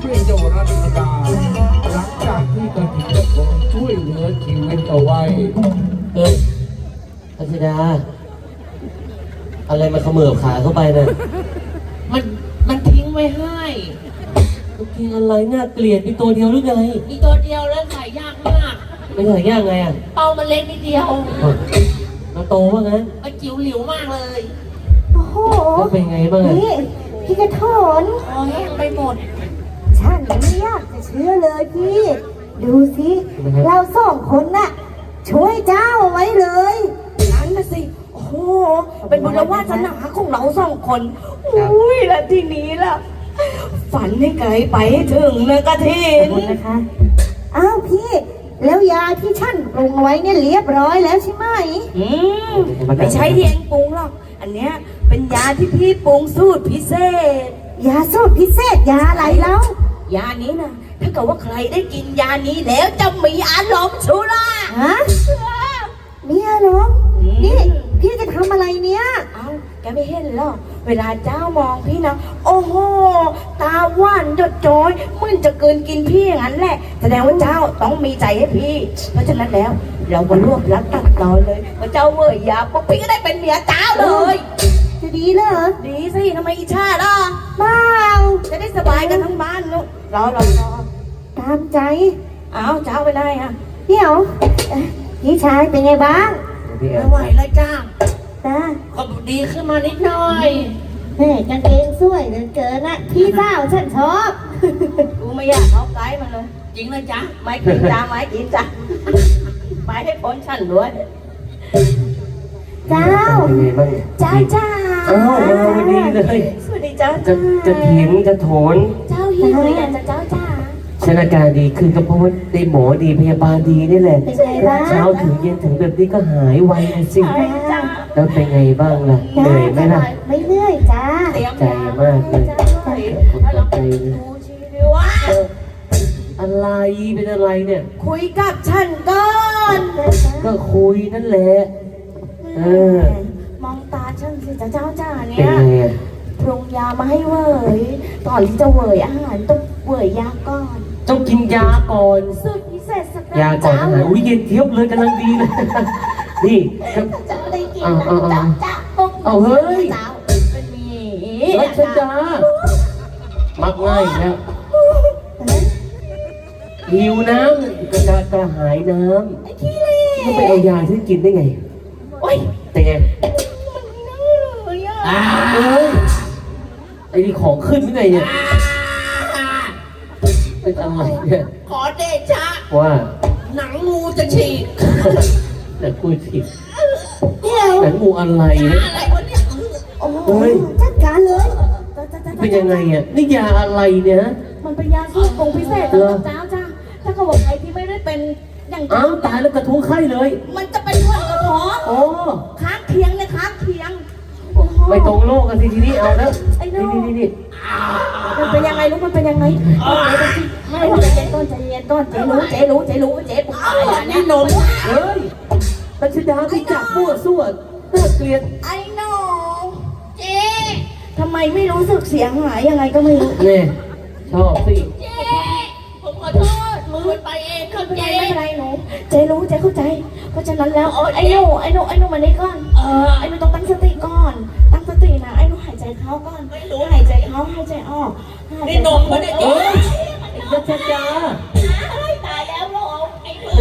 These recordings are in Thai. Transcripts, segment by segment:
เพื่อนเจ้ารัตดาหลังจากที่กระถิ่นเจ้าของช่วยเหลือชีวิตเอาไว้เฮ้ยพัชดา อะไรมาเขมือบขาเข้าไปน่ะมันมันทิ้งไว้ให้กางเกงอะไรน่าเกลียดมีตัวเดียวหรือไงมีตัวเดียวแล้วใส่ยากมาก ไม่ใส่ย่างไงอะเป้ามันเล็กนิดเดียวเราโตว่างั้นมันจิ๋วหลิวมากเลยโอ้โหแล้วเป็นไงบ้างอะ นี่พี่กระโถนคอแห้งไปหมดฉัน ไม่อยากจะเชื่อเลยพี่ ดูสิเราสองคนน่ะ ช่วยเจ้าเอาไว้เลยนั้นนะสิ โอ้โห เป็นบุญวาสนาของเราสองคน อุ้ยแล้วทีนี้ล่ะ ฝันให้ไกลไปให้ถึงนะกะทิขอบคุณนะคะอ้าวพี่ แล้วยาที่ฉันปรุงไว้เนี่ยเรียบร้อยแล้วใช่ไหมอืมไม่ใช่ที่เองปรุงหรอก อันเนี้ยเป็นยาที่พี่ปรุงสูตรพิเศษ ยาสูตรพิเศษยาอะไรแล้ว ยานี้นะถ้าเกิดว่าใครได้กินยานี้แล้วจะมีอารมณ์ชุลาฮะเนี่ยเหรอนี่พี่จะทำอะไรเนี่ย เอาแกไม่เห็นเหรอ เวลาเจ้ามองพี่นะ โอ้โห ตาหว่านหยดจ้อยมึนจะเกินกินพี่อย่างนั้นแหละ แสดงว่าเจ้าต้องมีใจให้พี่ เพราะฉะนั้นแล้ว เราก็รวบรัดตัดตอนเลยพอเจ้าเว่ยยาปุ๊บพี่ก็ได้เป็นเมียเจ้าเลย จะดีเหรอดีสิทำไมอิจฉาล่ะเปล่าจะได้สบายกันทั้งบ้านลูกรอรอรอตามใจ เอาเจ้าไปได้ฮะเดี๋ยวเอ่อพี่ชายเป็นไงบ้างพี่แอไม่มไหวแล้วจ้าตาก็ดีขึ้นมานิดหน่อยแม่กางเกงสวยเหลือเกินอะพี่สาวฉันชอบ กูไม่อยากเอาไกด์มาเลย จริงเลยจ้ะไม่กินจ้าไม่กินจ้ะไม่ให้พ้นฉันด้วย เจ้า เป็นไงบ้างจ้าจ้าอ้าวมาวันนี้เลย สวัสดีจ้าจะจะถินจะโถนเจ้าหิวหรือยังจ้าเจ้าจ้าฉันอาการดีขึ้นก็เพราะว่าได้หมอดีพยาบาลดีนี่แหละ เป็นไงบ้างเช้าถึงเย็นถึงแบบนี้ก็หายไวเลยสิใช่จ้าแล้วเป็นไงบ้างล่ะ เหนื่อยไหมล่ะ ไม่เหนื่อยจ้าเตรียมใจมากเลยจ้าแล้วเราดูชีวิตว่าอะไรเป็นอะไรเนี่ย คุยกับฉันก่อน ก็คุยนั่นแหละ เออ มองตาฉันสิจ้าเจ้าจ้าเป็เนี่นยไงอะปรุงยามาให้เวยก่อนที่จะเวยอาหารต้องเวยยาก่อนต้องกินยาก่อนสูตรพิเศษสักยาก่อนอาหารอุ้ยเย็นเทียบเลยกำลังดีเลย นี่ก็จะได้กินเอาเอาเอาจ้าจ้าปุ๊บเอาเฮ้ยเจ้าเป็นหมีรัชดามักง่ายแล้วหิวน้ำกระกระหายน้ไอ้ขี้เล่ำก็ไปเอายาที่กินได้ไง โอ้ยแต่ไงมันน่าเลยอะเอ้ยไอ้นี่ของขึ้นยังไงเนี่ยเป็นอะไรเนี่ยขอเดชะ ว่าหนังงูจะฉีกแต่พูดผิดเดี๋ยวหนังงูอะไรนะอะไรวะเนี่ยโอ้โหเฮ้ยจัดการเลยจ้าจ้าจ้าเป็นยังไงอะนี่ยาอะไรเนี่ยฮะ มันเป็นยาสูตรปรุงพิเศษเหรอจ้าจ้าถ้าเขาบอกใครที่ไม่ได้เป็นอย่างอ้าเจ้าวตายแล้วกระทุ้งไข้เลย มันจะเป็นคน กระท้องอ๋อค้างเคียงเนี่ยค้างเคียงโอ้โหไม่ตรงโลกกันสิทีนี้เอาแล้วไอ้โน่นี่นี่นี่มันเป็นยังไงรู้มันเป็นยังไงไม่ใจเย็นต้นใจเย็นต้นเจ๊รู้เจ๊รู้เจ๊รู้เจ๊ปุ๊บอะไรนี่นมเฮ้ยรัชดาที่จับมั่วซั่วน่าเกลียดไอ้หนูเจ๊ทำไมไม่รู้สึกเสียงหายยังไงก็ไม่รู้เนี่ยชอบสิ เจ๊ผมขอโทษ มือไปเองเข้าใจไม่เป็นไรหนูเจ๊รู้เจ๊เข้าใจ เพราะฉะนั้นแล้วไอ้หนูไอ้หนูไอ้หนูมานี่ก่อนเออไอ้หนูต้องตั้งสติก่อน ตั้งสตินะไอ้หนูหายใจเข้าก่อนไม่รู้หายใจเข้าหายใจออกนี่นมมันเนี่ยเอ้ยรัชดาตายแล้วเราเอาไอ้มือ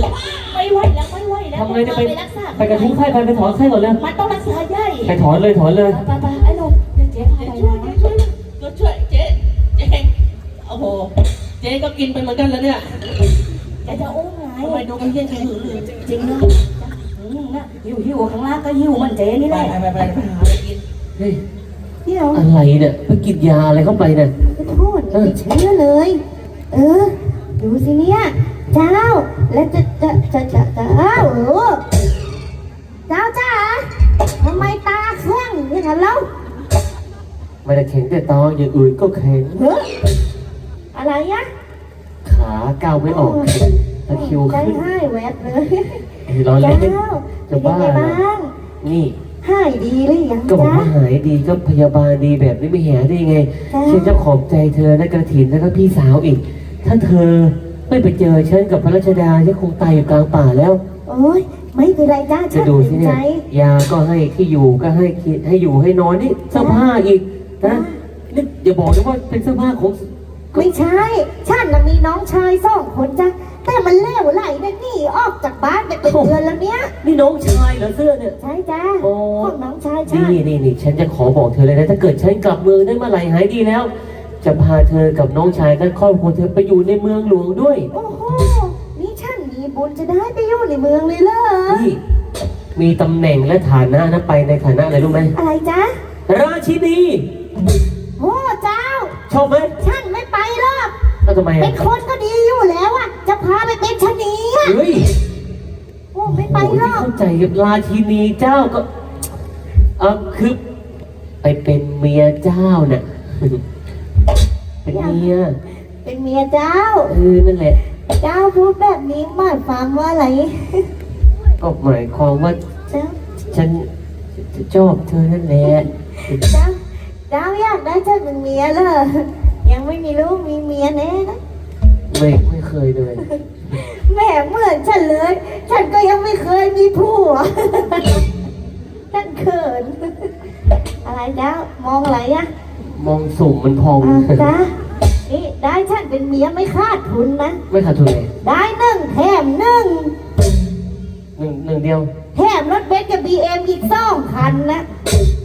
ไม่ไหวแล้วไม่ไหวแล้วทำไงเนี่ยไปรักษาไปกระทุ้งไข้ไปไปถอนไข้ก่อนเลยมันต้องรักษาใหญ่ไปถอนเลยถอนเลยไปไปไอ้หนูเดี๋ยวเจ๊พาไปนะก็ช่วยเจ๊เจ๊โอ้โห เจ๊ก็กินไปเหมือนกันแล้วเนี่ยแกจะอุ้มไงทำไมดูกันเย็นกันหือหือจริงนะอืมนะหิวหิวข้างล่างก็หิวมันเจ๊นี่ไปแหละไปไปไปหาอะไรกินเฮ้ยเดี๋ยวอะไรเนี่ยไปกินยาอะไรเข้าไปเนี่ยขอโทษไม่เชื่อเลย เออ ดูสิเนี่ยเจ้า แล้วจะจะจะจะจะเอ้าเออเจ้าจ้าทำไมตาแข็งอย่างนั้นเล่าไม่ได้แข็งแต่ตออย่างอื่นก็แข็งเฮ้ย อะไรอะขาก้าวไม่ออกตะคริวใจขึ้นให้แวบเลยร้อนเจ้าเล่นเป็นจะบ้ายังไงเหรอบ้างนี่หหายดีหรือยังก็บอกจ๊ะว่าหายดีก็พยาบาลดีแบบนี้ไม่แหได้ยังไงจ้ะฉันจะขอบใจเธอและกระถินแล้วก็พี่สาวอีก ถ้าเธอไม่ไปเจอฉันกับพระราชดาฉันคงตายอยู่กลางป่าแล้ว โอ้ยไม่เป็นไรจ้าจะฉันดูเห็สินเนี่ใจยยาก็ให้ที่อยู่ก็ให้กินให้อยู่ให้นอนนี่เสื้อผ้าอีกนะนี่อย่าบอกนะว่าเป็นเสื้อผ้าของ ไม่ใช่ฉันน่ะมีน้องชายสองคนจ้ะแต่มันเล่วไหลนะหนี่ออกจากบ้านไปเป็นเดือนแล้วเนี้ยนี่น้องชายเหรอเสื้อเนี่ย ใช่จ้าโอ้ ของน้องชายฉัน นี่นี่นี่ฉันจะขอบอกเธอเลยนะ ถ้าเกิดฉันกลับเมืองได้เมื่อไหร่หายดีแล้ว จะพาเธอกับน้องชายและครอบครัวเธอไปอยู่ในเมืองหลวงด้วย โอ้โห นี่ฉันมีบุญจะได้ไปอยู่ในเมืองเลยเหรอนี่มีตำแหน่งและฐานะนะไปในฐานะอะไรรู้ไหมอะไรจ๊ะ ราชินี โอ้เจ้า ชอบไหม ฉันไม่ไปหรอก แล้วทำไมเป็อะนคนก็ดีอยู่แล้วอะจะพาไปเป็นชะนีอะเฮ้ยโอ้ไม่ไปโอ้ยหรอกเข้าใจกับราชินีเจ้าก็เออคือไปเป็นเมียเจ้าน่ะเป็นเมียเป็นเมียเจ้า เออนั่นแหละ เจ้าพูดแบบนี้หมายความว่าอะไร ก็หมายความว่าเจ้า ฉันชอบเธอนั่นแหละ เจ้าเจ้าอยากได้ฉันเป็นเมียเหรอ ยังไม่มีลูกมีเมียแน่นะไม่ไม่เคยเลยแหมเหมือนฉันเลย ฉันก็ยังไม่เคยมีผัวฉันเขิน อะไรเจ้ามองอะไรอะมองสุ่มมันพอง อะจ้านี่ได้ฉันเป็นเมียไม่คาดทุนนะ ไม่ขาดทุนเลยได้หนึ่งแถมหนึ่งหนึ่งหนึ่งเดียว แถมรถเบนซ์กับบีเอ็มอีกสองคันนะ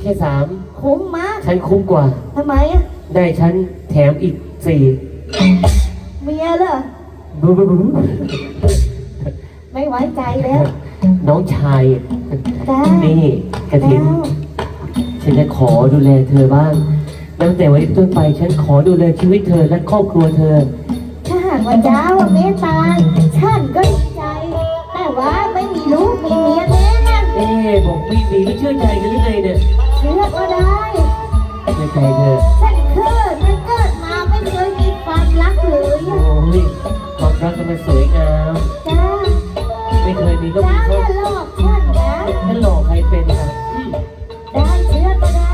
แค่สามคุ้มมาก ฉันคุ้มกว่าทำไมอะ ได้ฉันแถมอีกสี่เมียเหรอบูบูบูไม่ไว้ใจแล้ว น้องชายจ้านี่กระถินฉันจะขอดูแลเธอบ้าง ตั้งแต่วันนี้เป็นต้นไปฉันขอดูแลชีวิตเธอและครอบครัวเธอ ถ้าหากว่าเจ้าเมตตาฉันก็ดีใจ แต่ว่าไม่มีลูกมีเมียแน่นะเอ๊ะบอกไม่มีไม่เชื่อใจกันหรือไงเนี่ยเชื่อก็ได้เชื่อใจเธอ ฉัน เกิดมันเกิดมาไม่เคยมีความรักเลยโอ้อะยความรักมันสวยงาม จ้าไม่เคยมีก็เจ้ามีอย่าเขาหลอกฉันนะฉันหลอกใครเป็นอะอืมได้เชื่อก็ได้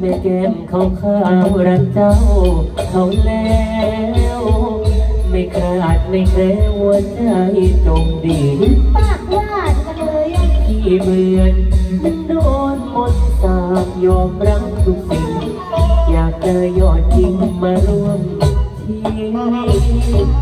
แม่แก้มขาวขาวๆรักเจ้า เขาแล้ว ไม่ขาดไม่แคล้วหัวใจจงดีปากหวานกันเลยอะที่เหมือนมันโดนมนต์สาบยอมรับทุกสิ่งอยาก เจอยอดจริงมาร่วมที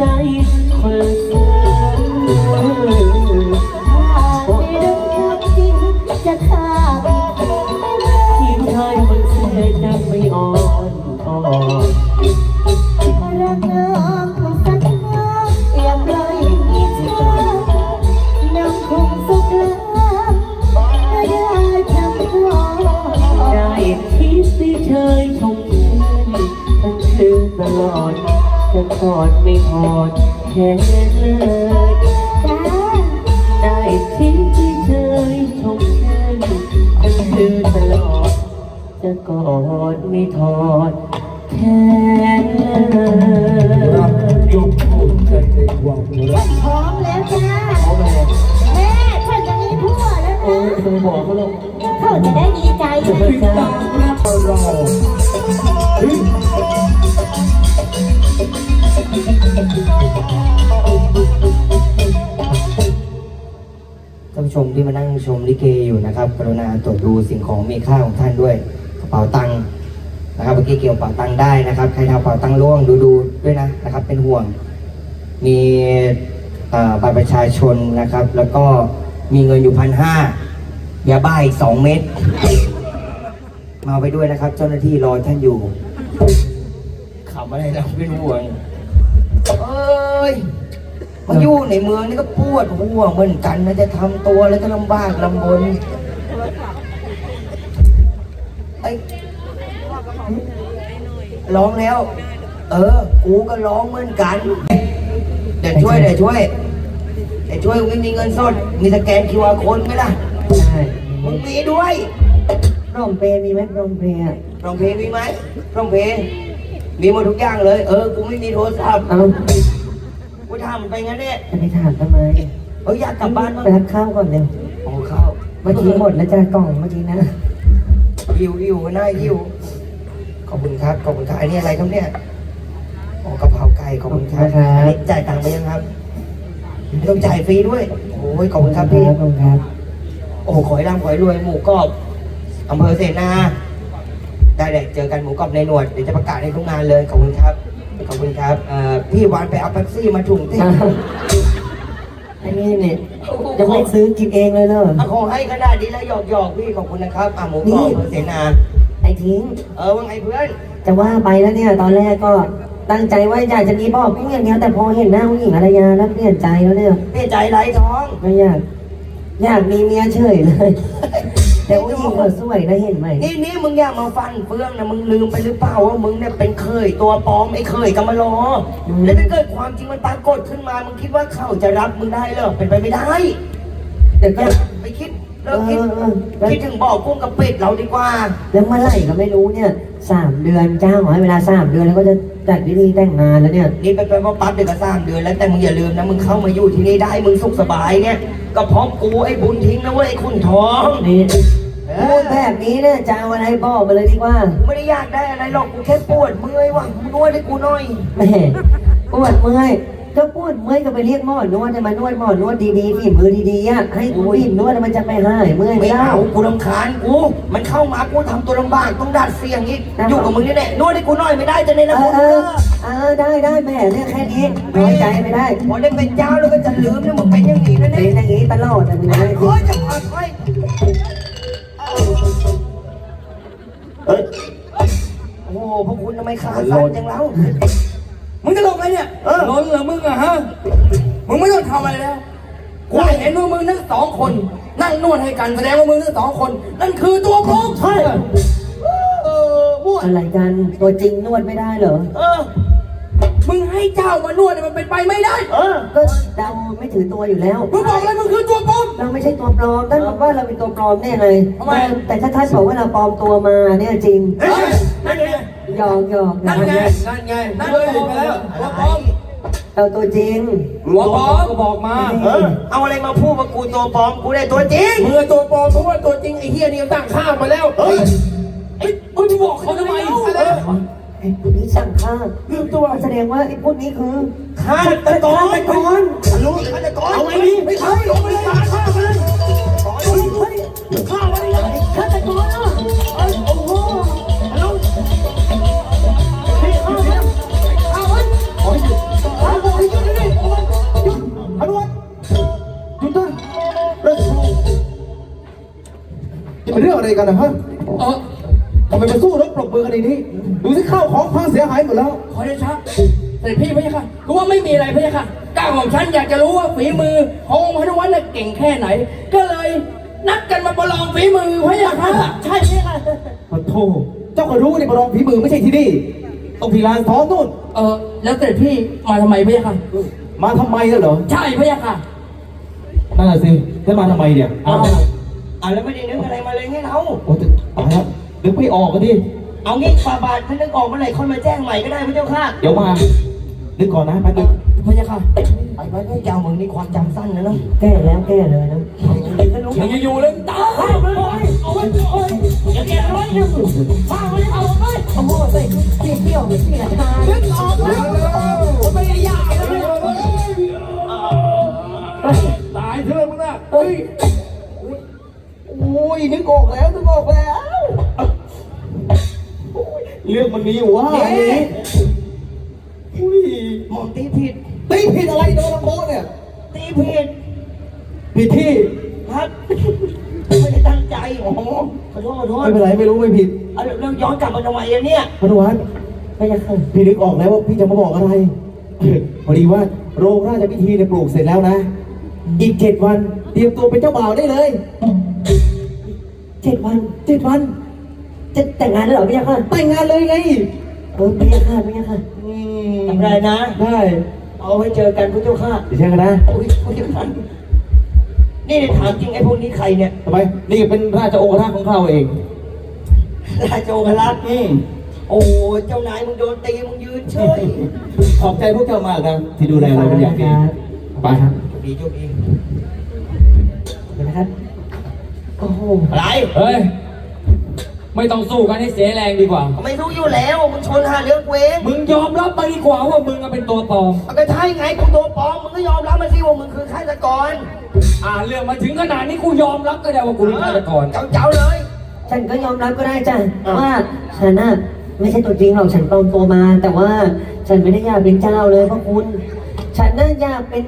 วาน ดแค่เลยจ้าได้คิดที่เชยชมชื่นทั้งคืนตลอด จะกอดไม่ทอดแค่เลยรักยกภูมิใจในความรักพร้อมแล้วจ้าเอาไปเลยแม่ฉันจะมีผัวแล้วโอ้นะยเคยบอกเขาหรอกจ้าชม ที่มานั่งชมลิเกอยู่นะครับ กรุณาตรวจดูสิ่งของมีค่าของท่านด้วยกระเป๋าตังค์นะครับเมื่อกี้เกี่ยวกระเป๋าตังค์ได้นะครับ ใครทำกระเป๋าตังค์ร่วงดูดูด้วยนะนะครับ เป็นห่วง มีอ่อบัตรประชาชนนะครับ แล้วก็มีเงินอยู่พันห้ายาบ้าอีกสองเม็ดมาไปด้วยนะครับ เจ้าหน้าที่รอท่านอยู่ขับอะไรเราเป็นห่วงเอ้ย มาอยู่ในเมืองนี่ก็ปวดหัวเหมือนกันนะจะทำตัวแล้วก็ลำบากลำบนไอ้ยร้องแล้ว เออ กูก็ร้องเหมือนกัน เดี๋ยวช่วยเดี๋ยวช่วยเดี๋ยวช่วยไม่มีเงินสด มีสแกนคิวอาร์โค้ดไหมล่ะได้มึงมีด้วยร่มเปรย์มีไหมร่มเปรย์อะร้องเพลงมีไหมร้องเพลงมีหมดทุกอย่างเลย เออ กูไม่มีโทรศัพท์ เอา กูทำไปงั้นเนี่ยจะไปถามทำไมเอออยากกลับบ้านมั้งไปรับข้าวก่อนเร็วโอ้ข้าวเมื่อกี้หมดแล้วจ้ากล่องเมื่อกี้นะหิวหิวหน้าหิวขอบคุณครับขอบคุณครับอันนี้อะไรครับเนี่ยโอ้กะเพราไก่ขอบคุณครับอันนี้จ่ายตังค์ไปยังครับไม่ต้องจ่ายฟรีด้วยโอ้ยขอบคุณครับพี่ขอบคุณครับ โอ้โหขอให้ร่ำขอให้รวยหมูกรอบอำเภอเสนาได้เลยเจอกันหมูกรอบในหนวดเดี๋ยวจะประกาศให้ทุกงานเลยขอบคุณครับ ขอบคุณครับเอ่อพี่วานไปเอาเป๊ปซี่มาถุงที่อันนี้เนี่ยจะไม่ซื้อกินเองเลยเหรอเอาขอให้ขนาดนี้แล้วหยอกหยอกๆพี่ขอบคุณนะครับอะหมูกรอบอำเภอเสนาไอ้ทิ้ง เออว่าไงเพื่อน จะว่าไปแล้วเนี่ย ตอนแรกก็ตั้งใจว่าอยากจะมีบอกผู้อย่างเดียวแต่พอเห็นหน้าผู้หญิงอารยาแล้วเปลี่ยนใจแล้วเนี่ยเปลี่ยนใจไรท้องไม่อยากอยากมีเมียเฉยเลย แต่ผู้หญิงก็สวยนะเห็นไหมนี่นี่มึงอย่ามาฟันเฟืองนะมึงลืมไปหรือเปล่าว่ามึงเนี่ยเป็นเคยตัวปลอมไอ้เคยกำมารออแล้วถ้าเกิดความจริงมันปรากฏขึ้นมา มึงคิดว่าเขาจะรับมึงได้เหรอเป็นไปไม่ได้แต่ก็อย่าไปคิดเลิกคิดเออเออเออคิดถึงบ่อกุ้งกับเป็ดเราดีกว่า แล้วเมื่อไหร่ก็ไม่รู้เนี่ยสามเดือนเจ้าให้เวลาสามเดือนแล้วก็จะจัดพิธีแต่งงานแล้วเนี่ยนี่ไปไปมาปั๊บเดือนก็สามเดือนแล้วแต่มึงอย่าลืมนะมึงเข้ามาอยู่ที่นี่ได้มึงสุขสบายเนี่ย ก็เพราะกูไอ้บุญทิ้งนะเว้ยไอ้คุณทองนี่เอ พูอดแบบนี้เนี่ยจะเอาอะไรบอกมาเลยดีกว่าไม่ได้อยากได้อะไรหรอกกูแค่ปวดเมื่อยว่ะมึงนวดให้กูหน่อย แหม่ปวดเมื่อยก็ปวดเมื่อยก็ไปเรียกหมอนวดให้มานวดหมอนวดดีๆฝีมือดีๆอะให้กูอิ่มนวดแล้วมันจะไปหายเมื่อยไม่ไม่ได้ เอากูรำคาญกู มันเข้ามากูทำตัวลำบากต้องดัดเสียงอีกครับ อยู่กับมึงนี่แหละนวดให้กูหน่อยไม่ได้จะในเอนะอกูเออเออได้ได้แม่เนี่ยแค่นี้น้อยใจไม่ได้พอได้เป็นเจ้าแล้วก็จะลืมนะมึงเป็นอย่างนี้นะเป็เนี่ยนอย่างนี้ตลอดแต่มึงไม่ได้โอ้ยจะผ่านไป เอ้ยโอ้โหพวกคุณทำไมขาสั่นจังแล้วมึงจะลงอะไรเนี่ยเออล้นเหรอมึงอะฮะ มึงไม่ต้องทำอะไรแล้วกูเห็นว่ามึงทั้งสองคน นั่งนวดให้กันแสดงว่ามึงทั้งสองคน นั่นคือตัวปลอมใช่เออมั่วอะไรกัน ตัวจริงนวดไม่ได้เหรอ เออ มึงให้เจ้ามานวดเนี่ยมันเป็นไปไม่ได้ เออ ก็เราไม่ถือตัวอยู่แล้ว มึงบอกเลยมึงคือตัวปลอม เราไม่ใช่ตัวปลอมท่านบอกว่าเราเป็นตัวปลอมแน่เลยทำไม แต่ถ้าท่านบอกว่าเราปลอมตัวมาเนี่ยจริงเฮ้ยนั่นไงหยอกหยอกนั่นไงนั่นไงนั่นเลยไปแล้วตัวปลอมเราตัวจริงตัวปลอมก็บอกมาเออ เอาอะไรมาพูดว่ากูตัวปลอม กูได้ตัวจริงมึงตัวปลอมเพราะว่าตัวจริงไอ้เฮียนี่ตั้งข้ามมาแล้วเฮ้ยไอ้มึงจะบอกเขาทำไมอะ ไรไอ้พวกนี้สั่งฆ่าลืมตัวแสดงว่าไอ้พวกนี้คือฆาตกรฆาตกรรู้ฆาตกรเอาไงดีไม่ใช่ลงไปเลยฆ่าไปเลยฆ่าไปเลยฆาตกรอะเอ้ยโอ้โหจะเป็นเรื่องอะไรกันนะฮะเออ ทำไมมาสู้รบปรบมือกันในนี้ ดูสิข้าวของพังเสียหายหมดแล้ว ขอได้ชักเสด็จพี่พะยะค่ะก็ว่าไม่มีอะไรพะยะค่ะก้าวของฉันอยากจะรู้ว่าฝีมือขององค์พระนวัตน่ะเก่งแค่ไหน ก็เลยนัดกันมาประลองฝีมือพะยะค่ะใช่ไหมค่ะขอโทษเจ้าก็รู้นี่ประลองฝีมือไม่ใช่ที่นี่ต้องที่ลานท้องนู่น เออแล้วเสด็จพี่มาทำไมพะยะค่ะ มาทำไมล่ะเหรอ ใช่พะยะค่ะนั่นน่ะสิแล้วมาทำไมเนี่ยเอาเอาอะแล้วไม่ได้นึกอะไรมาเลยไงเราโอ้จะตายแล้ว นึกไม่ออกกันดิเอางี้ฟาบาทถ้านึกออกเมื่อไหร่ค่อยมาแจ้งใหม่ก็ได้พระเจ้าค่ะเดี๋ยวมานึกก่อนนะแป๊บนึงพะยะค่ะไปไปไปเจ้ามึงนี่ความจำสั้นนะเนาะแก้แล้วแก้เลยนะยังจะอยู่เลยตายเลยเอาไว้เอาไว้อย่าแกะไว้ยังฟังไว้เอาไว้โอ้โหเฮ้ยเที่ยวเที่ยวเที่ยวทางนึกออกแล้วไม่ได้ยากเลยตายเถอะมึงนะเฮ้ยกออกแล้วนึกออกแล้วโอ้ย เรื่องมันมีอยู่ว่าเอ๊ะ อุ้ยหมอมตีผิด ตีผิดอะไรโดนลำโพงเนี่ย ตีผิดผิดที่ครับไม่ได้ตั้งใจโอ้โหขอโทษขอโทษไม่เป็นไรไม่รู้ไม่ผิดเอาเรื่องย้อนกลับมาทำไมอะเนี่ยพนุวัฒน์ไม่ยังค่ะพี่นึกออกแล้วว่าพี่จะมาบอกอะไร พอดีว่าโรงราชพิธีเนี่ยปลูกเสร็จแล้วนะ อีกเจ็ดวันเตรียมตัวเป็นเจ้าบ่าวได้เลย เจ็ดวันเจ็ดวัน จะแต่งงานแล้วเหรอไม่ยังค่ะแต่งงานเลยไงเออไม่ยังค่ะไม่ยังค่ะอืมทำไรนะได้เอาไว้เจอกันพุทธเจ้าข้าเดี๋ยวเช่กันนะโอ้ยพุทธเจ้าข้านี่ถามจริงไอ้พวกนี้ใครเนี่ยทำไมนี่เป็นราชโอรสของเราเอง ราชโอภรัตน์อืมโอ้ยเจ้านายมึงโดนตีมึงยืนเฉยขอบใจพวกเจ้ามากนะที่ดูแลเราเป็นอย่างดีไปครับโชคดีโชคดีเดี๋ยวนะครับโอ้โหอะไรเฮ้ย ไม่ต้องสู้กันให้เสียแรงดีกว่า ไม่รู้อยู่แล้วมึงชนหาเรื่องเวงมึงยอมรับมาดีกว่าว่ามึงอะเป็นตัวปลอม มันก็ใช่ไงกูตัวปลอมมึงก็ยอมรับมาสิว่ามึงคือฆาตกรอ่าเรื่องมาถึงขนาดนี้กูยอมรับก็ได้ว่ากูเป็นฆาตกร เจ้าเจ้าๆเลย ฉันก็ยอมรับก็ได้จ้ะว่าฉันน่ะไม่ใช่ตัวจริงหรอกฉันปลอมตัวมา แต่ว่าฉันไม่ได้อยากเป็นเจ้าเลยพระคุณ ฉันน่ะอยากเป็น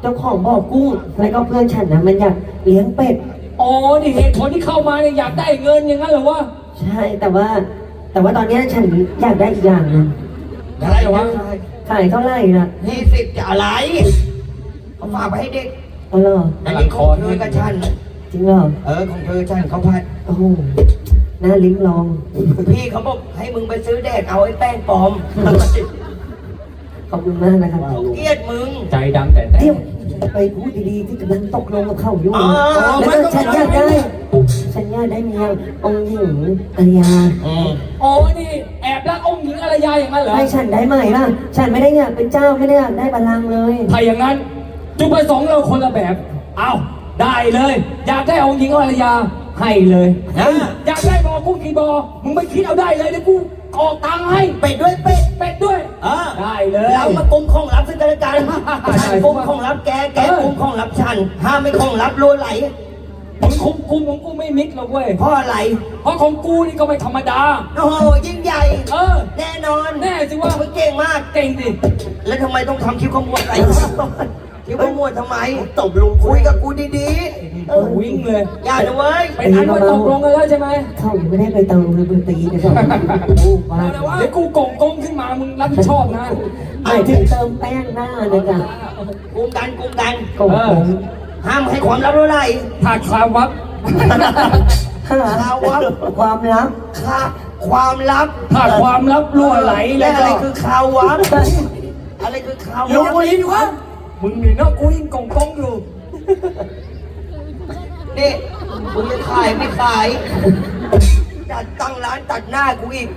เจ้าของบ่อกุ้งแล้วก็เพื่อนฉันนะมันอยากเลี้ยงเป็ด อ๋อ นี่เหตุผลที่เข้ามาเนี่ยอยากได้เงินอย่างนั้นเหรอวะ ใช่ แต่ว่า แต่ว่าตอนเนี้ยฉันอยากได้อีกอย่างหนึงอะไรวะขายเท่าไหร่นะยี่สิบจะอะไรเขาฝากไปให้เด็กอ๋อเหรออันนี้ของเธอกับฉัน จริงเหรอ เออของเธอฉันเขาพัด โอ้โหน่าลิ้มลอง พี่เขาบอกให้มึงไปซื้อแดกเอาไอ้แป้งปลอมขอบคุณมากนะครับเกลียดมึง ใจดำแต่แต่เดี๋ยว ไปพูดดีๆที่กำลังตกลงกับเขาอยู่อ๋อแล้วก็ฉันอยากได้ฉันอยากได้เมียองค์หญิงอารยาอ๋อ นี่แอบรักองค์หญิงอารยาอย่างนั้นเหรอให้ฉันได้ไหมล่ะ ฉันไม่ได้อยากเป็นเจ้าไม่ได้อยากได้บัลลังก์เลย ถ้าอย่างนั้น จุดประสงค์เราคนละแบบ เอาได้เลย อยากได้องค์หญิงอารยาให้เลยนะอยากได้บอกุ้งกี่บอมึงไม่คิดเอาได้เลยเดี๋ยวกู ออกตังค์ให้เป็ดด้วยเป็ดเป็ดด้วย อ่าได้เลยเรามากลุ่มของรับซึ่งกันและกันได้ฉันกลุ่มของรับแกแกเออกลุ่มของรับฉันห้ามไม่ของรับโลไหลมึงคุมคุมของกูไม่มิดหรอกเว้ยเพราะอะไร เพราะของกูนี่ก็ไม่ธรรมดา โอ้โหยิ่งใหญ่ เออ แน่นอน แน่สิว่ามึงเก่งมาก เก่งดิ แล้วทำไมต้องทำคิ้วขมวดอะไร คิ้วขมวดทำไมตบลุงคุยกับกูดีๆเออวิ่งเลยอย่านะเว้ยเป็นอันว่าตกลงกันแล้วใช่ไหมเขายังไม่ได้ไปเตาเรือตีเลยสองโอ้บ้าเดี๋ยวกูโกงกงขึ้นมามึงรับผิดชอบนะ หมายถึงเติมแป้งหน้านะจ๊ะกุมกันกุมกันโกงผมห้ามให้ความลับรู้ไรถ้าคลามวับหาข่าวว่าความลับค่าความลับถ้าความลับรั่วไหลและแล้วอะไรก็คือข่าววับอะไรคือข่าวลูวักบกูยินวะ มึงนี่เนาะกูยิงกงกงอยู่นี่กูจะขายไม่ขาย จัดตั้งร้านตัดหน้ากูอีก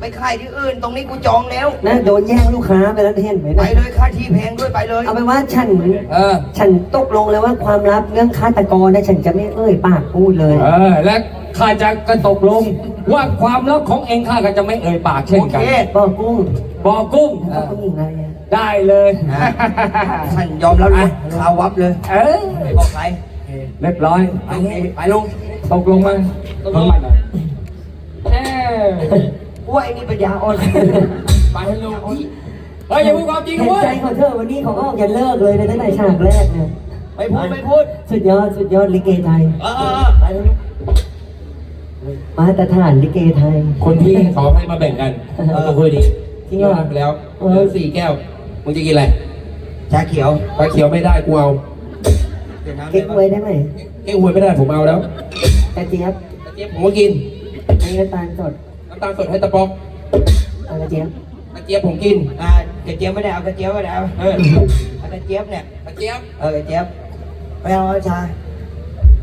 ไปขายที่อื่น ตรงนี้กูจองแล้ว นะโดนแย่งลูกค้าไปแล้วเห็นไหมไปนะเลยค่าที่แพงด้วยไปเลยเอาไปนว่าฉัน เออ ฉันตกลงแล้วว่าความลับเรื่องฆาตกรนะฉันจะไม่เอ่ยปากพูดเลย เออ และข้าจะกระตกลง ว่าความลับของเองข้าก็จะไม่เอ่ยปากเช่นโอกันเค บอกกุ้งบอกกุ้ง แล้วก็ผู้หญิงอะไรอะ ได้เลยท่านยอมแล้วเลยข่าววับเลย เออไม่บอกใครเรียบร้อยไปเลยไปลงตกลงมาตกลงมาหน่อยเอ้ยกูว่าไอ้นี่ปัญญาอ่อนไปให้ลูกเฮ้ยอย่าพูดความจริงเห็นะนเว้ใจยของเธอวันนี้เขาก็ออกจะเลิกเลยในตั้งแต่ฉากแรกเนี่ยไม่พูดไม่พูดสุดยอดสุดยอดลิเกไทยเออเออเออไปเลยมาตรฐานลิเกไทย คนที่เขาให้มาแบ่งกันเออเราต้องคุยดีจริงเหรอทำไปแล้วเออเหลือสี่แก้ว มึงจะกินอะไรชาเขียวปลาเขียวไม่ได้กูเอาเดี๋ยวน้ำเก๊กไว้ได้ไหมเก้งหวยไม่ได้ผมเอาแล้วกระเจี๊ยบกระเจี๊ยบผมก็กินมีน้ำตาลสดน้ำตาลสดให้ตะปอกเอากระเจี๊ยบกระเจี๊ยบผมกินอ่ากระเจี๊ยบไม่ได้เอากระเจี๊ยบไม่ได้เอาเออเอากระเจี๊ยบเนี่ยกระเจี๊ยบเออกระเจี๊ยบไม่เอาเอาชา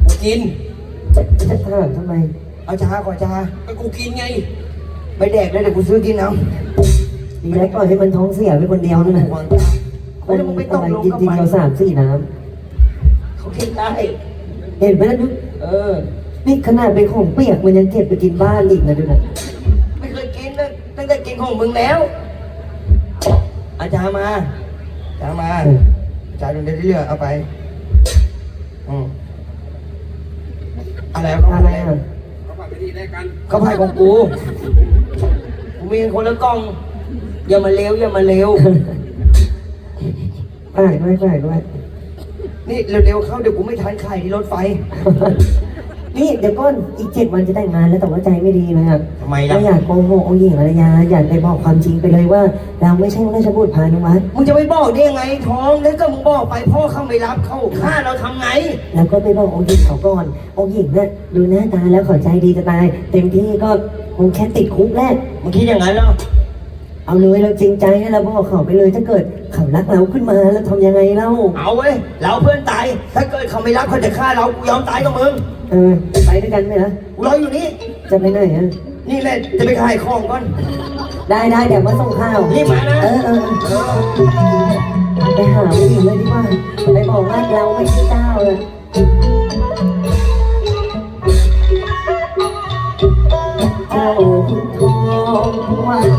กูกินจะจะถามทำไมเอาชาขอชาก็กูกินไงไม่แดกแล้วเดี๋ยวกูซื้อกินเอา ดีแล้วปล่อยให้มันท้องเสียไปคนเดียวนั่นน่ะวางคชานไม่ได้มึงไปตอะกไรลงจกับริงมัๆนเราสามสี่น้เขากินได้ำเห็นไหมล่ะนุ๊กเออ นี่ขนาดเป็นของเปียกมันยังเก็บไปกินบ้านอีกนะดูนะไม่เคยกินเลยตั้งแต่กินของมึงแล้ว อาจารย์มาอาจารย์มาอาจารย์ดูได้เรื่อยๆเอาไปอืมออะไรอะไรอะเขาพายของกูกูมีคนละกล้อง อย่ามาเร็วอย่ามาเร็วฝากด้วยฝากด้วยนี่เร็วๆเข้าเดี๋ยวกูไม่ทันใครที่รถไฟ นี่เดี๋ยวก่อนอีกเจ็ดวันจะแต่งงานแล้วแต่ว่าใจไม่ดีเลยอะทำไมล่ะไม่อยากโกหกองค์หญิงอารยาอยากไปบอกความจริงไปเลยว่า เราไม่ใช่ราชบุตรพานุวัฒน์มึงจะไปบอกได้ยังไงท้องแล้วก็มึงบอกไปพ่อเขาไม่รับเขาฆ่าเราทำไง แล้วก็ไปบอกองค์หญิงเขาก่อนองค์หญิงน่ะดูหน้าตาแล้วเขาใจดีจะตาย เต็มที่ก็คงแค่ติดคุกแรกมึงคิดอย่างนั้นเหรอ เอาเลยเราจริงใจให้เราบอกเขาไปเลย ถ้าเกิดเขารักเราขึ้นมาแล้วทำยังไงเล่าเอาเว้ย เราเพื่อนตาย ถ้าเกิดเขาไม่รับเขาจะฆ่าเรากูยอมตายกับมึงเออไปด้วยกันไหมล่ะกูรออยู่นี่ จะไปไหนอะนี่แหละจะไปขายของก่อน ได้ได้เดี๋ยวมาส่งข้าวรีบมานะ เออเออเออไปหาผู้หญิงเลยดีกว่าไปบอกว่าเราไม่ใช่เจ้าเลยเจ้าทองหวาน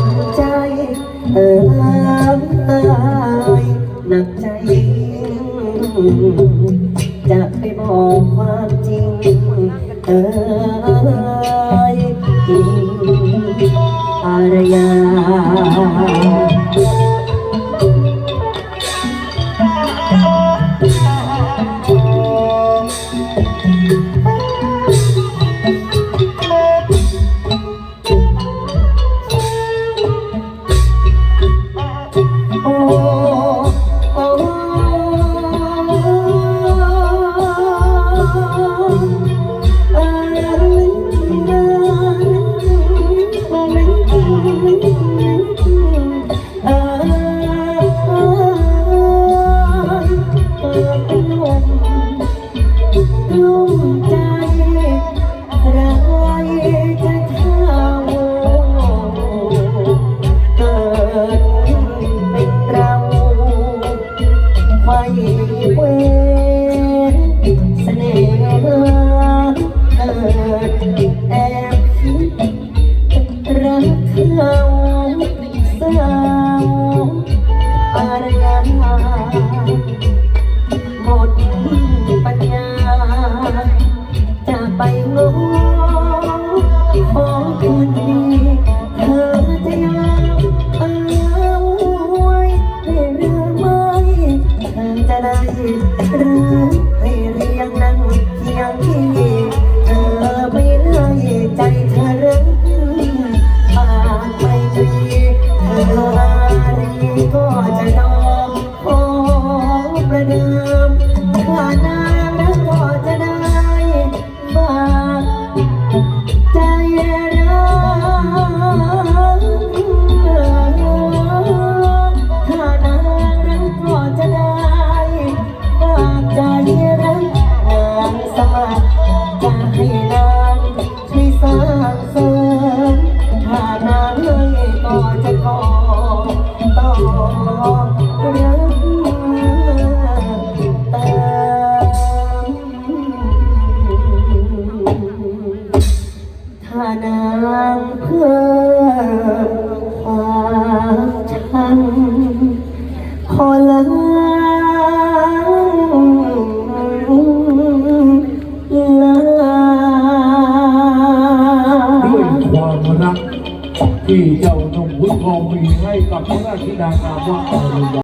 ใจ เออตายหนักใจ